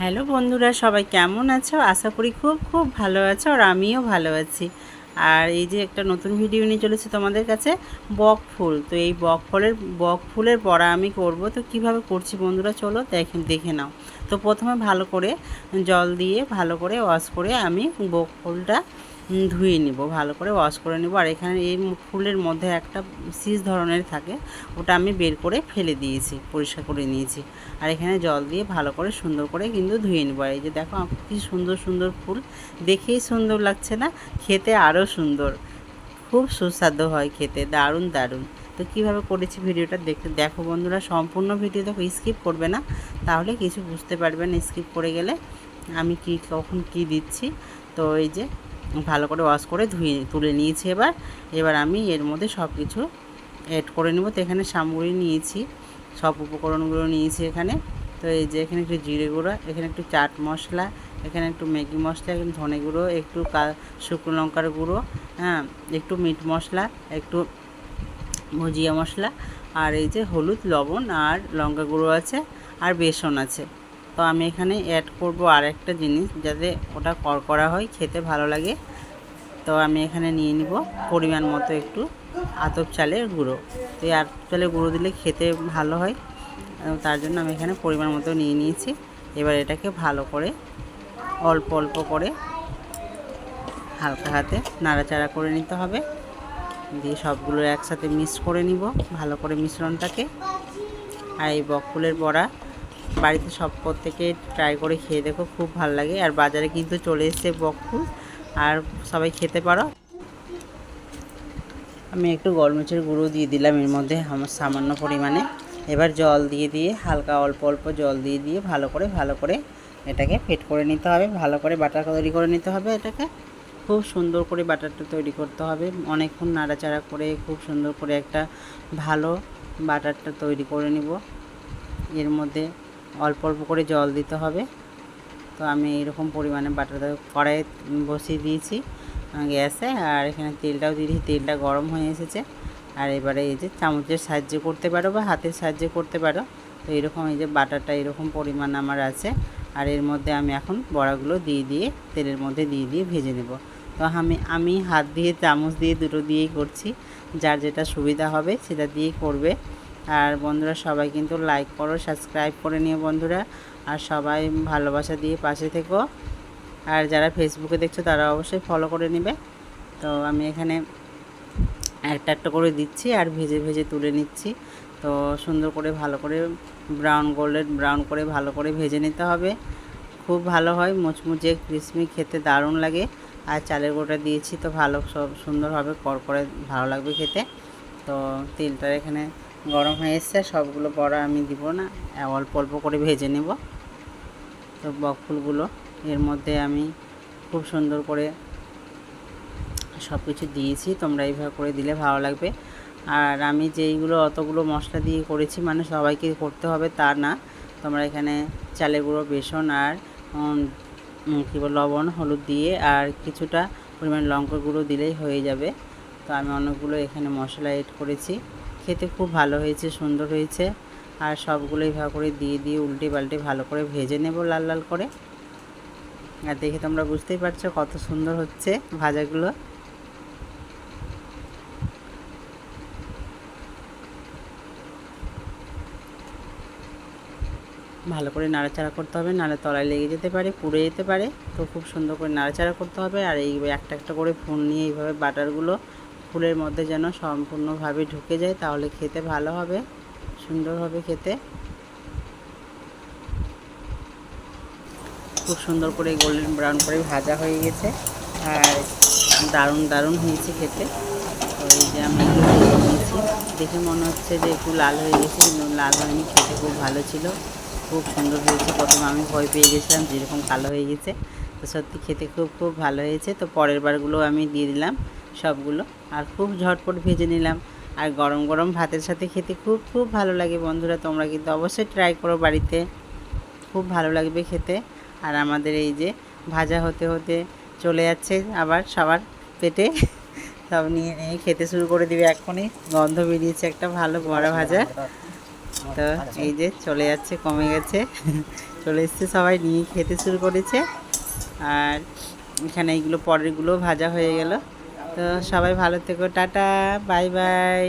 Hello বন্ধুরা, সবাই কেমন আছো? আশা করি খুব খুব ভালো আছো আর আমিও ভালো আছি। আর এই যে একটা নতুন ভিডিও নিয়ে চলেছে তোমাদের কাছে, বক ফুল। তো এই বক ফলের, বক ফুলের পড়া আমি করব। তো কীভাবে করছি বন্ধুরা, চলো দেখে দেখে নাও। তো প্রথমে ভালো করে জল দিয়ে, ভালো করে ওয়াশ করে আমি বক ফুলটা ধুয়ে নিব, ভালো করে ওয়াশ করে নিব। আর এখানে এই ফুলের মধ্যে একটা সিজ ধরনের থাকে, ওটা আমি বের করে ফেলে দিয়েছি, পরিষ্কার করে নিয়েছি। আর এখানে জল দিয়ে ভালো করে সুন্দর করে কিন্তু ধুয়ে নেব। আর এই যে দেখো কি সুন্দর সুন্দর ফুল। দেখেই সুন্দর লাগছে না? খেতে আরও সুন্দর। খুব সুস্বাদু হয় খেতে, দারুণ দারুণ। তো কীভাবে করেছি ভিডিওটা দেখতে, দেখো বন্ধুরা, সম্পূর্ণ ভিডিও দেখো স্কিপ করবে না। তাহলে কিছু বুঝতে পারবে না স্কিপ করে গেলে আমি কি, কখন কি দিচ্ছি। তো এই যে ভালো করে ওয়াশ করে ধুয়ে, তুলে নিয়েছি এবার। এবার আমি এর মধ্যে সব কিছু অ্যাড করে নেব। তো এখানে সামগ্রী নিয়েছি, সব উপকরণগুলো নিয়েছি এখানে। তো এই যে এখানে একটু জিরে গুঁড়ো, এখানে একটু চাট মশলা, এখানে একটু ম্যাগি মশলা, এখানে ধনে গুঁড়ো, একটু শুকনো লঙ্কার গুঁড়ো হ্যাঁ একটু মিট মশলা, একটু ভুজিয়া মশলা, আর এই যে হলুদ, লবণ আর লঙ্কা গুঁড়ো আছে, আর বেসন আছে। তো আমি এখানে অ্যাড করব আর একটা জিনিস যাতে ওটা করকরা হয়, খেতে ভালো লাগে। তো আমি এখানে নিয়ে নিব পরিমাণ মতো একটু আতপ চালের গুঁড়ো। তো এই আতপ চালের গুঁড়ো দিলে খেতে ভালো হয়। তার জন্য আমি এখানে পরিমাণ মতো নিয়ে নিয়েছি। এবার এটাকে ভালো করে অল্প অল্প করে হালকা হাতে নাড়াচাড়া করে নিতে হবে। দিয়ে সবগুলো একসাথে মিক্স করে নিব ভালো করে মিশ্রণটাকে। আর এই বকফুলের বড়া বাড়িতে সব প্রত্যেকে ট্রাই করে খেয়ে দেখো, খুব ভালো লাগে। আর বাজারে কিন্তু চলে এসছে বকফুল আর সবাই খেতে পারো। আমি একটু গোলমরিচের গুঁড়ো দিয়ে দিলাম, এর মধ্যে আমার সামান্য পরিমাণে। এবার জল দিয়ে দিয়ে, হালকা অল্প অল্প জল দিয়ে দিয়ে, ভালো করে ভালো করে এটাকে ফেট করে নিতে হবে। ভালো করে বাটার তৈরি করে নিতে হবে এটাকে। খুব সুন্দর করে বাটারটা তৈরি করতে হবে। অনেকক্ষণ নাড়াচাড়া করে খুব সুন্দর করে একটা ভালো বাটারটা তৈরি করে নিব। এর মধ্যে অল্প অল্প করে জল দিতে হবে। তো আমি এরকম পরিমাণে বাটারটা কড়াইয়ে বসিয়ে দিয়েছি গ্যাসে, আর এখানে তেলটাও দিয়ে দিয়েছি। তেলটা গরম হয়ে এসেছে। আর এবারে এই যে চামচের সাহায্যে করতে পারো বা হাতের সাহায্যে করতে পারো। তো এরকম এই যে বাটারটা এরকম পরিমাণ আমার আছে। আর এর মধ্যে আমি এখন বড়াগুলো দিয়ে দিয়ে, তেলের মধ্যে দিয়ে দিয়ে ভেজে নেব। তো আমি আমি হাত দিয়ে, চামচ দিয়ে দুটো দিয়েই করছি। যার যেটা সুবিধা হবে সেটা দিয়েই করবে। আর বন্ধুরা সবাই কিন্তু লাইক করো সাবস্ক্রাইব করে নিও বন্ধুরা। আর সবাই ভালোবাসা দিয়ে পাশে থেকো। আর যারা ফেসবুকে দেখছ, তারা অবশ্যই ফলো করে নেবে। তো আমি এখানে একটা একটা করে দিচ্ছি আর ভেজে ভেজে তুলে নিচ্ছি। তো সুন্দর করে ভালো করে ব্রাউন গোল্ডেন ব্রাউন করে ভালো করে ভেজে নিতে হবে। খুব ভালো হয়, মুচমুচে ক্রিসমি খেতে দারুণ লাগে। আর চালের গোটা দিয়েছি তো ভালো, সব সুন্দরভাবে করে ভালো লাগবে খেতে। তো তেলটা এখানে গরম হয়ে এসছে, সবগুলো বড়া আমি দিব না, অল্প অল্প করে ভেজে নেব। তো বকফুলগুলো এর মধ্যে আমি খুব সুন্দর করে সব কিছু দিয়েছি, তোমরা এইভাবে করে দিলে ভালো লাগবে। আর আমি যেইগুলো, অতগুলো মশলা দিয়ে করেছি মানে সবাইকে করতে হবে তা না। তোমরা এখানে চালের গুঁড়ো, বেসন আর কী বল, লবণ, হলুদ দিয়ে আর কিছুটা পরিমাণ লঙ্কা গুঁড়ো দিলেই হয়ে যাবে। তো আমি অনেকগুলো এখানে মশলা এড করেছি। খেতে খুব ভালো হয়েছে, সুন্দর হয়েছে। আর সবগুলো এইভাবে করে দিয়ে দিয়ে উল্টে পাল্টে ভালো করে ভেজে নেব লাল লাল করে। আর দেখে তোমরা বুঝতেই পারছ কত সুন্দর হচ্ছে ভাজাগুলো। ভালো করে নাড়াচাড়া করতে হবে, নাহলে তলায় লেগে যেতে পারে, পুড়ে যেতে পারে। তো খুব সুন্দর করে নাড়াচাড়া করতে হবে, আর এই একটা একটা করে ফুল নিয়ে এইভাবে বাটারগুলো ফুলের মধ্যে যেন সম্পূর্ণভাবে ঢুকে যায়, তাহলে খেতে ভালো হবে সুন্দর হবে খেতে। খুব সুন্দর করে গোল্ডেন ব্রাউন করে ভাজা হয়ে গেছে, আর দারুণ দারুণ হয়েছে খেতে। এই যে আমি নিয়েছি, দেখে মনে হচ্ছে যে একটু লাল হয়ে গেছে, কিন্তু লাল হয়নি, খেতে খুব ভালো ছিল। খুব সুন্দর হয়েছে, প্রথমে আমি ভয় পেয়ে গেছিলাম যেরকম কালো হয়ে গেছে। তো সত্যি খেতে খুব খুব ভালো হয়েছে। তো পরের বারগুলো আমি দিয়ে দিলাম। সবগুলো। আর খুব ঝটপট ভেজে নিলাম। আর গরম গরম ভাতের সাথে খেতে খুব খুব ভালো লাগে বন্ধুরা। তোমরা কিন্তু অবশ্যই ট্রাই করো বাড়িতে। খুব ভালো লাগবে খেতে। আর আমাদের এই যে ভাজা হতে হতে চলে যাচ্ছে আবার সবার পেটে। সব নিয়ে নিয়ে খেতে শুরু করে দিবে এখনই গন্ধ বেরিয়েছে একটা ভালো বড়া ভাজা। তো এই যে চলে যাচ্ছে, কমে গেছে। চলে এসছে সবাই, নিয়ে খেতে শুরু করেছে। আর এখানে এইগুলো পরেরগুলো ভাজা হয়ে গেল। তো সবাই ভালো থেকো টাটা বাই বাই।